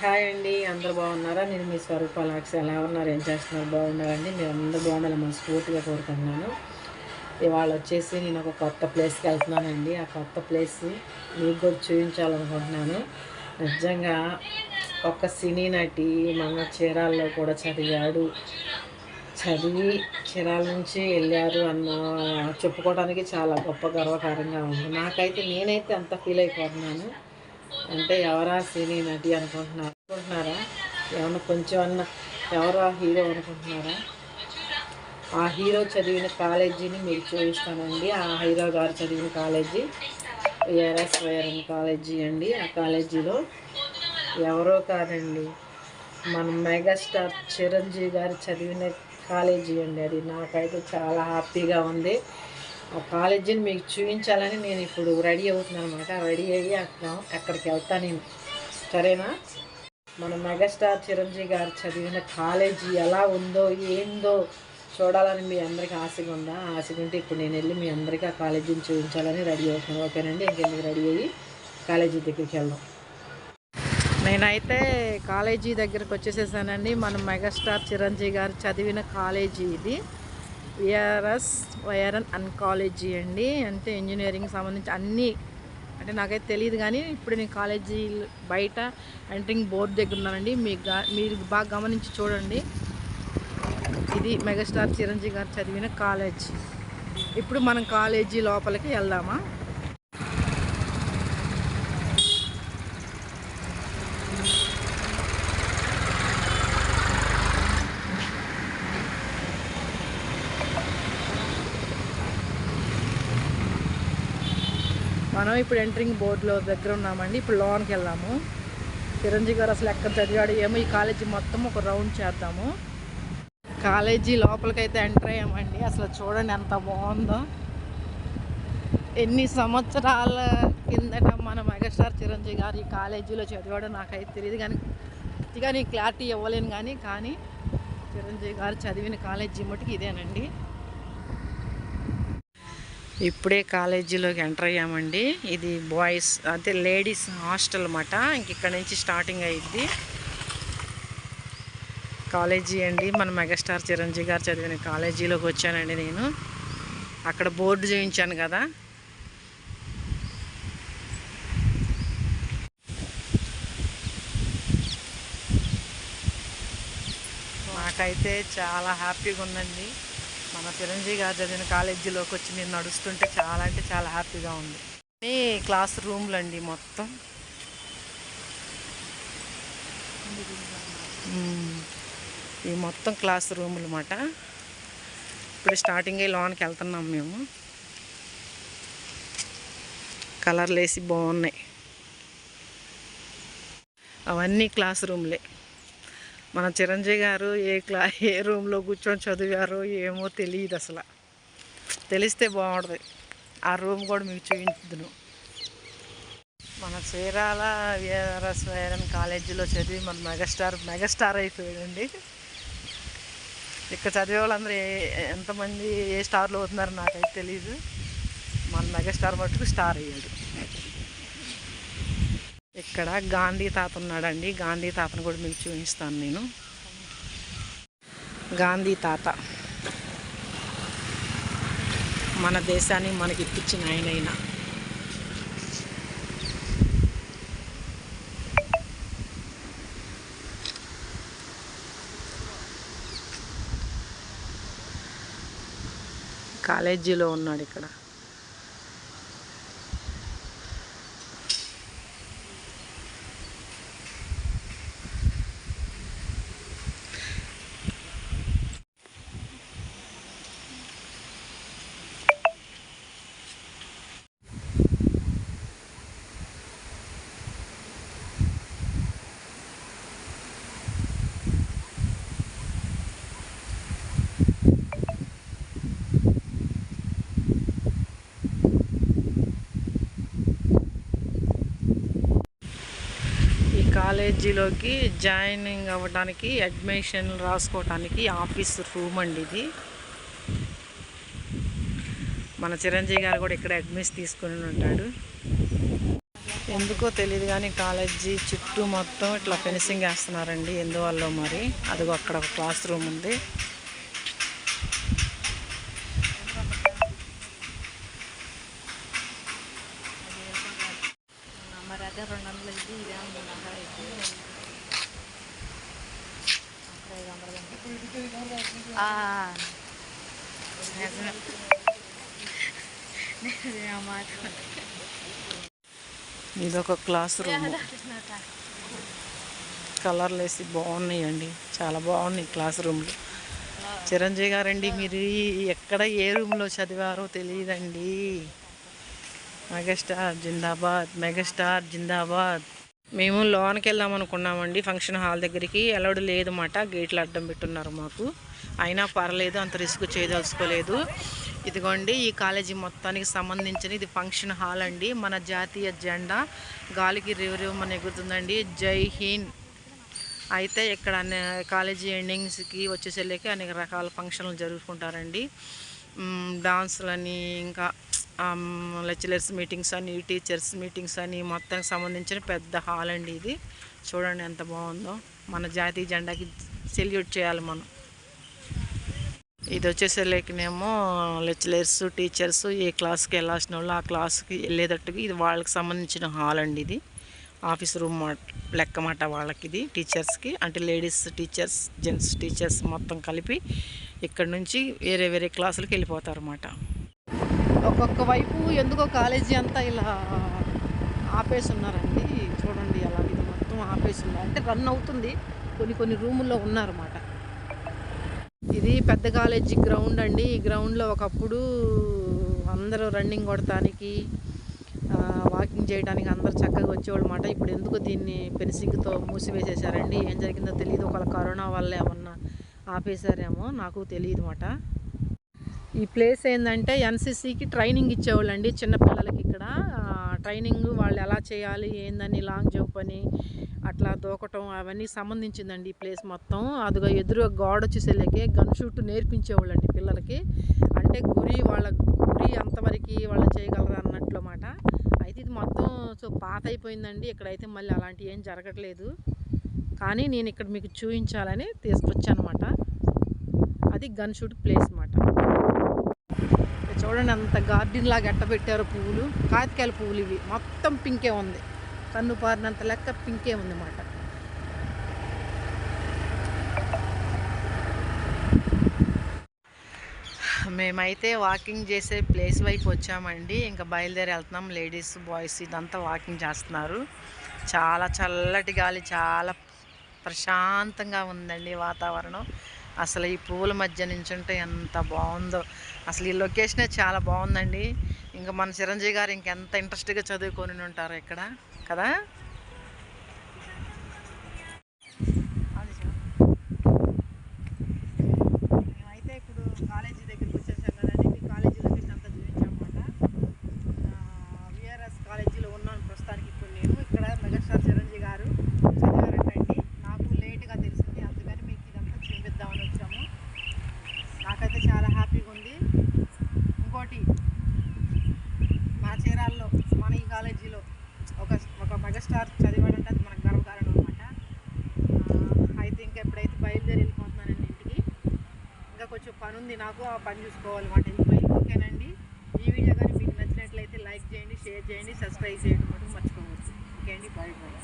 Hi అండి అందరు బాగున్నారా? నేను మీ స్వరూపాలాక్స్ ఎలా ఉన్నారు? ఏం చేస్తున్నారు? బాగున్నారండి? మీరు అందరూ బాగుండాలని మనస్ఫూర్తిగా కోరుకుంటున్నాను. ఇవాళ వచ్చేసి నేను ఒక కొత్త ప్లేస్కి వెళ్తున్నానండి. ఆ కొత్త ప్లేస్ మీకు కూడా చూపించాలనుకుంటున్నాను. నిజంగా ఒక సినీ నటి మన చీరాల్లో కూడా చదివాడు. చదివి చీరాల నుంచి వెళ్ళారు అన్న చెప్పుకోవడానికి చాలా గొప్ప గర్వకారంగా ఉంది. నాకైతే నేనైతే అంత ఫీల్ అయిపోతున్నాను. అంటే ఎవరా సినీ నటి అనుకుంటున్నారు అనుకుంటున్నారా? ఏమన్నా కొంచెం అన్న ఎవరా హీరో అనుకుంటున్నారా? ఆ హీరో చదివిన కాలేజీని మీకు చూపిస్తానండి. ఆ హీరో గారు చదివిన కాలేజీ ఏఆర్ఎస్ వైఆర్ఎన్ కాలేజీ అండి. ఆ కాలేజీలో ఎవరో కాదండి మన మెగాస్టార్ చిరంజీవి గారు చదివిన కాలేజీ అండి. అది నాకైతే చాలా హ్యాపీగా ఉంది. ఆ కాలేజీని మీకు చూపించాలని నేను ఇప్పుడు రెడీ అవుతున్నాను అనమాట రెడీ అయ్యి అక్కడ అక్కడికి వెళ్తాను నేను. సరేనా? మన మెగాస్టార్ చిరంజీవి గారు చదివిన కాలేజీ ఎలా ఉందో ఏందో చూడాలని మీ అందరికీ ఆశగా ఉందా? ఆశగా ఉంటే ఇప్పుడు నేను వెళ్ళి మీ అందరికీ ఆ కాలేజీని చూపించాలని రెడీ అవుతున్నాను. ఓకేనండి? ఇంకెందుకు రెడీ అయ్యి కాలేజీ దగ్గరికి వెళ్దాం. నేనైతే కాలేజీ దగ్గరకు వచ్చేసేసానండి. మన మెగాస్టార్ చిరంజీవి గారు చదివిన కాలేజీ ఇది. విఆర్ఎస్ వైఆర్ఎన్ అన్కాలజీ అండి. అంటే ఇంజనీరింగ్ సంబంధించి అన్నీ అంటే నాకైతే తెలియదు కానీ ఇప్పుడు నేను కాలేజీ బయట ఎంట్రింగ్ బోర్డు దగ్గర ఉన్నానండి. మీకు మీరు బాగా గమనించి చూడండి. ఇది మెగాస్టార్ చిరంజీవి గారు చదివిన కాలేజ్. ఇప్పుడు మనం కాలేజీ లోపలికి వెళ్దామా? మనం ఇప్పుడు ఎంట్రింగ్ బోర్డులో దగ్గర ఉన్నామండి. ఇప్పుడు లోన్కి వెళ్దాము చిరంజీవి గారు అసలు ఎక్కడ చదివాడు ఏమో ఈ కాలేజీ మొత్తం ఒక రౌండ్ చేద్దాము. కాలేజీ లోపలికైతే ఎంటర్ అయ్యామండి. అసలు చూడండి ఎంత బాగుందో. ఎన్ని సంవత్సరాల కిందట మన మెగాస్టార్ చిరంజీవి గారు ఈ కాలేజీలో చదివాడో నాకైతే తెలియదు కానీ పూర్తిగా క్లారిటీ ఇవ్వలేను కానీ కానీ చిరంజీవి గారు చదివిన కాలేజీ మటుకు ఇదేనండి. ఇప్పుడే కాలేజీలోకి ఎంటర్ అయ్యామండి. ఇది బాయ్స్ అంటే లేడీస్ హాస్టల్ అన్నమాట. ఇంక ఇక్కడ నుంచి స్టార్టింగ్ అయ్యిద్ది కాలేజీ అండి. మన మెగాస్టార్ చిరంజీవి గారు చదివిన కాలేజీలోకి వచ్చానండి నేను. అక్కడ బోర్డు చూపించాను కదా. నాకైతే చాలా హ్యాపీగా ఉందండి. మన చిరంజీవి గారు చదివిన కాలేజీలోకి వచ్చి నేను నడుస్తుంటే చాలా అంటే చాలా హ్యాపీగా ఉంది. ఈ క్లాస్ రూమ్లు అండి మొత్తం. ఈ మొత్తం క్లాస్ రూములు అన్నమాట. ఇప్పుడు స్టార్టింగ్ లోనికి వెళ్తున్నాం మేము. కలర్లు వేసి బాగున్నాయి. అవన్నీ క్లాస్ రూమ్లే. మన చిరంజీవి గారు ఏ క్లా ఏ రూమ్లో కూర్చొని చదివారో ఏమో తెలియదు అసలు. తెలిస్తే బాగుంటుంది ఆ రూమ్ కూడా మీకు చూపించుదును మన చీరాల విఆర్ఎస్ వైరన్ కాలేజీలో చదివి మన మెగాస్టార్ మెగాస్టార్ అయిపోయాడండి. ఇక్కడ చదివే వాళ్ళందరూ ఏ ఎంతమంది ఏ స్టార్లో అవుతున్నారో నాకైతే తెలియదు మన మెగాస్టార్ మట్టుకు స్టార్ అయ్యాడు. ఇక్కడ గాంధీ తాత ఉన్నాడండి. గాంధీ తాతను కూడా మీకు చూపిస్తాను నేను. గాంధీ తాత. మన దేశాన్ని మనకి ఇప్పించిన ఆయనైనా. కాలేజీలో ఉన్నాడు ఇక్కడ ఈ కాలేజీలోకి జాయినింగ్ అవ్వడానికి అడ్మిషన్ రాసుకోవడానికి ఆఫీస్ రూమ్ అండి ఇది. మన చిరంజీవి గారు కూడా ఇక్కడ అడ్మిషన్ తీసుకుని ఉంటాడు. ఎందుకో తెలియదు కానీ కాలేజీ చుట్టూ మొత్తం ఇట్లా ఫెన్సింగ్ వేస్తున్నారండి. ఎందువల్ల మరి? అదిగో అక్కడ ఒక క్లాస్ రూమ్ ఉంది మరి అదే రెండు వందలు ఇది ఇదే మూడు వందలు అయితే అక్కడ ఐదు వందలు ఆ, నిజమే నిజమే ఆ మాట ఇదొక క్లాస్ రూమ్. కలర్లు వేసి బాగున్నాయండి. చాలా బాగున్నాయి క్లాస్ రూమ్లు. చిరంజీవి గారండి మీరు ఎక్కడ ఏ రూమ్లో చదివారో తెలియదండి. మెగాస్టార్ జిందాబాద్ మెగాస్టార్ జిందాబాద్. మేము లోనికి వెళ్దాం అనుకున్నామండి ఫంక్షన్ హాల్ దగ్గరికి. అలౌడ్ లేదన్నమాట గేట్లు అడ్డం పెట్టున్నారు మాకు. అయినా పర్లేదు అంత రిస్క్ చేయదలుచుకోలేదు. ఇదిగోండి ఈ కాలేజీ మొత్తానికి సంబంధించిన ఇది ఫంక్షన్ హాల్ అండి. మన జాతీయ జెండా గాలికి రివరివమని ఎగురుతుందండి. జై హింద్. అయితే ఇక్కడ కాలేజీ ఎండింగ్స్కి వచ్చేసరికి అనేక రకాల ఫంక్షన్లు జరుపుకుంటారండి. డాన్స్లని ఇంకా లెక్చరర్స్ మీటింగ్స్ అని టీచర్స్ మీటింగ్స్ అని మొత్తానికి సంబంధించిన పెద్ద హాల్ అండి ఇది. చూడండి ఎంత బాగుందో. మన జాతీయ జెండాకి సెల్యూట్ చేయాలి మనం. ఇది వచ్చేసరికేనేమో లెక్చరర్స్ టీచర్స్ ఏ క్లాస్కి వెళ్ళాల్సిన వాళ్ళు ఆ క్లాస్కి వెళ్ళేటట్టుగా ఇది వాళ్ళకి సంబంధించిన హాల్ అండి ఇది. ఆఫీస్ రూమ్ లెక్క మాట వాళ్ళకి ఇది టీచర్స్కి అంటే లేడీస్ టీచర్స్ జెంట్స్ టీచర్స్ మొత్తం కలిపి ఇక్కడ నుంచి వేరే వేరే క్లాసులకు వెళ్ళిపోతారు అన్నమాట ఒక్కొక్క వైపు ఎందుకో కాలేజీ అంతా ఇలా ఆపేసి ఉన్నారండి చూడండి అలా ఇది మొత్తం ఆపేసి ఉన్నారు అంటే రన్ అవుతుంది. కొన్ని కొన్ని రూముల్లో ఉన్నారన్నమాట. ఇది పెద్ద కాలేజీ గ్రౌండ్ అండి. ఈ గ్రౌండ్లో ఒకప్పుడు అందరూ రన్నింగ్ కొడటానికి వాకింగ్ చేయడానికి అందరు చక్కగా వచ్చేవాళ్ళు అన్నమాట ఇప్పుడు ఎందుకు దీన్ని పెన్సింగ్తో మూసివేసేసారండి ఏం జరిగిందో తెలియదు ఒకవేళ కరోనా వల్ల ఏమన్నా ఆపేశారేమో నాకు తెలియదు మాట ఈ ప్లేస్ ఏంటంటే ఎన్సీసీకి ట్రైనింగ్ ఇచ్చేవాళ్ళండి చిన్నపిల్లలకి ఇక్కడ. ట్రైనింగ్ వాళ్ళు ఎలా చేయాలి ఏందని లాంగ్ జంప్ అని అట్లా దూకటం అవన్నీ సంబంధించిందండి ఈ ప్లేస్ మొత్తం. అదిగా ఎదురుగా గోడ వచ్చేసరికి గన్ షూట్ నేర్పించేవాళ్ళండి పిల్లలకి. అంటే గురి వాళ్ళ గురి అంతవరకు వాళ్ళు చేయగలరా అన్నట్లు మాట అయితే ఇది మొత్తం సో పాత అయిపోయిందండి ఇక్కడైతే మళ్ళీ అలాంటివి ఏం జరగట్లేదు. కానీ నేను ఇక్కడ మీకు చూపించాలని తీసుకొచ్చానమాట. అది గన్ షూట్ ప్లేస్ అన్నమాట. చూడండి అంత గార్డెన్ లాగా ఎట్ట పెట్టారు పువ్వులు. కాతికాయల పువ్వులు ఇవి. మొత్తం పింకే ఉంది. కన్ను పారినంత లెక్క పింకే ఉంది అన్నమాట మేమైతే వాకింగ్ చేసే ప్లేస్ వైపు వచ్చామండి. ఇంకా బయలుదేరి వెళ్తున్నాం. లేడీస్ బాయ్స్ ఇదంతా వాకింగ్ చేస్తున్నారు. చాలా చల్లటి గాలి చాలా ప్రశాంతంగా ఉందండి వాతావరణం. అసలు ఈ పువ్వుల మధ్య నించుంటే ఎంత బాగుందో. అసలు ఈ లొకేషనే చాలా బాగుందండి. ఇంకా మన చిరంజీవి గారు ఇంకెంత ఇంట్రెస్ట్గా చదువుకొని ఉంటారు ఇక్కడ. కదా మేమైతే ఇప్పుడు కాలేజీ దగ్గరికి వచ్చేసాం కదండి మీ కాలేజీ లొకేషన్ అంతా చూపించామన్నమాట విఆర్ఎస్ కాలేజీలో ఉన్నాను ప్రస్తుతానికి ఇప్పుడు నేను ఇక్కడ మెగాస్టార్ చిరంజీవి గారు చదివారంటండి నాకు లేట్గా తెలిసింది అందుకని మీకు ఇదంతా చూపిద్దామని వచ్చాము నాకైతే చాలా హ్యాపీగా ఉంది ఇంకోటి మన చీరాల్లో మన ఈ కాలేజీలో ఒక ఒక మెగాస్టార్ చదివాడంటే అది మనకు గర్వకారణం అనమాట అయితే ఇంకా ఎప్పుడైతే బయలుదేరి వెళ్ళిపోతున్నానండి ఇంటికి ఇంకా కొంచెం పని ఉంది నాకు ఆ పని చూసుకోవాలన్నమాట వెళ్ళిపోయి ఓకేనండి? ఈ వీడియో కానీ మీకు నచ్చినట్లయితే లైక్ చేయండి షేర్ చేయండి సబ్స్క్రైబ్ చేయండి మటుకు ఓకే అండి బాయ్ బాయ్.